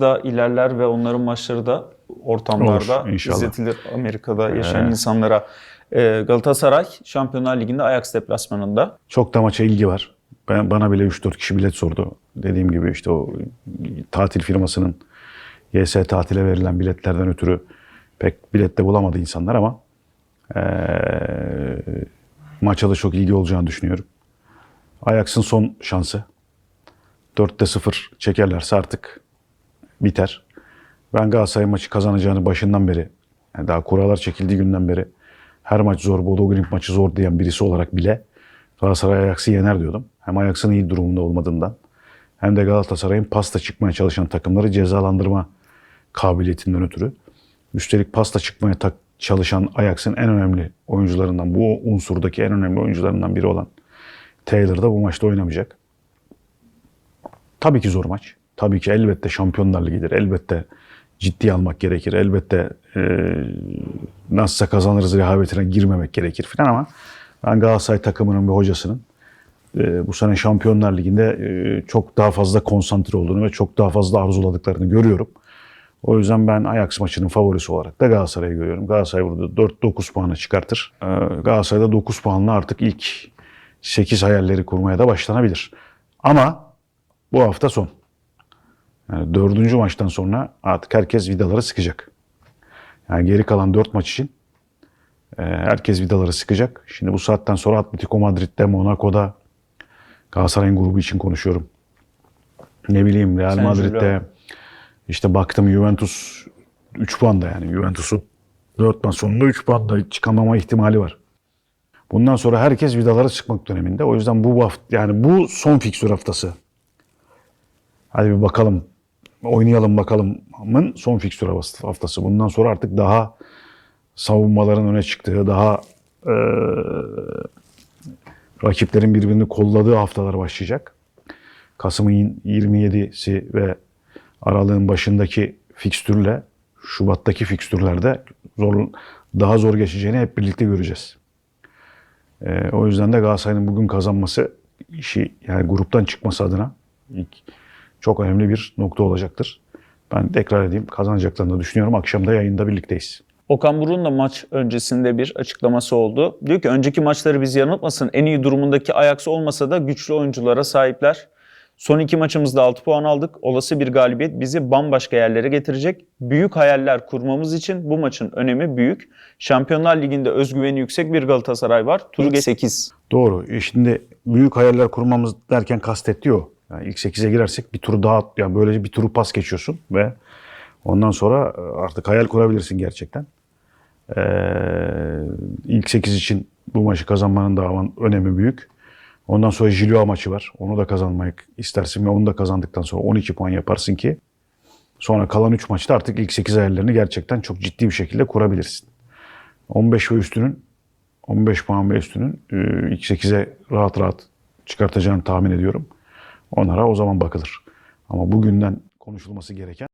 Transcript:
da ilerler ve onların maçları da ortamlarda Olur, inşallah. izletilir Amerika'da yaşayan Ee. insanlara. Ee, Galatasaray Şampiyonlar Ligi'nde Ajax deplasmanında. Çok da maça ilgi var. Ben, bana bile 3-4 kişi bilet sordu. Dediğim gibi işte o tatil firmasının YS tatile verilen biletlerden ötürü pek bilet de bulamadı insanlar ama eee maça da çok ilgi olacağını düşünüyorum. Ajax'ın son şansı. 4'te 0 çekerlerse artık biter. Ben Galatasaray maçı kazanacağını başından beri, yani daha kurallar çekildiği günden beri her maç zor, Bodo Glimt maçı zor diyen birisi olarak bile Galatasaray Ajax'ı yener diyordum. Hem Ajax'ın iyi durumunda olmadığından hem de Galatasaray'ın pasta çıkmaya çalışan takımları cezalandırma kabiliyetinden ötürü. Üstelik pasta çıkmaya tak- çalışan Ajax'ın en önemli oyuncularından, bu unsurdaki en önemli oyuncularından biri olan Taylor da bu maçta oynamayacak. Tabii ki zor maç. Tabii ki elbette Şampiyonlar Ligi'dir. Elbette ciddiye almak gerekir. Elbette e, nasılsa kazanırız rehavetine girmemek gerekir falan ama ben Galatasaray takımının ve hocasının e, bu sene Şampiyonlar Ligi'nde e, çok daha fazla konsantre olduğunu ve çok daha fazla arzuladıklarını görüyorum. O yüzden ben Ajax maçının favorisi olarak da Galatasaray'ı görüyorum. Galatasaray burada 4-9 puanı çıkartır. Ee, Galatasaray'da 9 puanla artık ilk 8 hayalleri kurmaya da başlanabilir. Ama bu hafta son. Yani dördüncü maçtan sonra artık herkes vidaları sıkacak. Yani geri kalan 4 maç için e, herkes vidaları sıkacak. Şimdi bu saatten sonra Atletico Madrid'de, Monaco'da, Galatasaray'ın grubu için konuşuyorum. Ne bileyim Real San Madrid'de, Julio. işte baktım Juventus 3 puanda yani Juventus'un 4 maç sonunda 3 puanda çıkamama ihtimali var. Bundan sonra herkes vidaları sıkmak döneminde. O yüzden bu hafta yani bu son fiksür haftası. Hadi bir bakalım. Oynayalım bakalımın son fiksür haftası. Bundan sonra artık daha savunmaların öne çıktığı, daha eee, rakiplerin birbirini kolladığı haftalar başlayacak. Kasım'ın 27'si ve aralığın başındaki fikstürle Şubat'taki fikstürlerde zor, daha zor geçeceğini hep birlikte göreceğiz. Ee, o yüzden de Galatasaray'ın bugün kazanması işi yani gruptan çıkması adına ilk çok önemli bir nokta olacaktır. Ben tekrar edeyim kazanacaklarını düşünüyorum. Akşam da yayında birlikteyiz. Okan Buruk'un da maç öncesinde bir açıklaması oldu. Diyor ki önceki maçları bizi yanıltmasın. En iyi durumundaki Ajax olmasa da güçlü oyunculara sahipler. Son iki maçımızda 6 puan aldık. Olası bir galibiyet bizi bambaşka yerlere getirecek. Büyük hayaller kurmamız için bu maçın önemi büyük. Şampiyonlar Ligi'nde özgüveni yüksek bir Galatasaray var. Turge 8. Doğru. E Şimdi büyük hayaller kurmamız derken kastetti o. Yani ilk 8'e girersek bir turu daha yani böylece bir turu pas geçiyorsun ve ondan sonra e, artık hayal kurabilirsin gerçekten. Ee, ilk 8 için bu maçı kazanmanın da önemi büyük. Ondan sonra Jilua maçı var. Onu da kazanmak istersin ve onu da kazandıktan sonra 12 puan yaparsın ki sonra kalan 3 maçta artık ilk 8 hayallerini gerçekten çok ciddi bir şekilde kurabilirsin. 15 ve üstünün 15 puan ve üstünün e, ilk 8'e rahat rahat çıkartacağını tahmin ediyorum. Onlara o zaman bakılır. Ama bugünden konuşulması gereken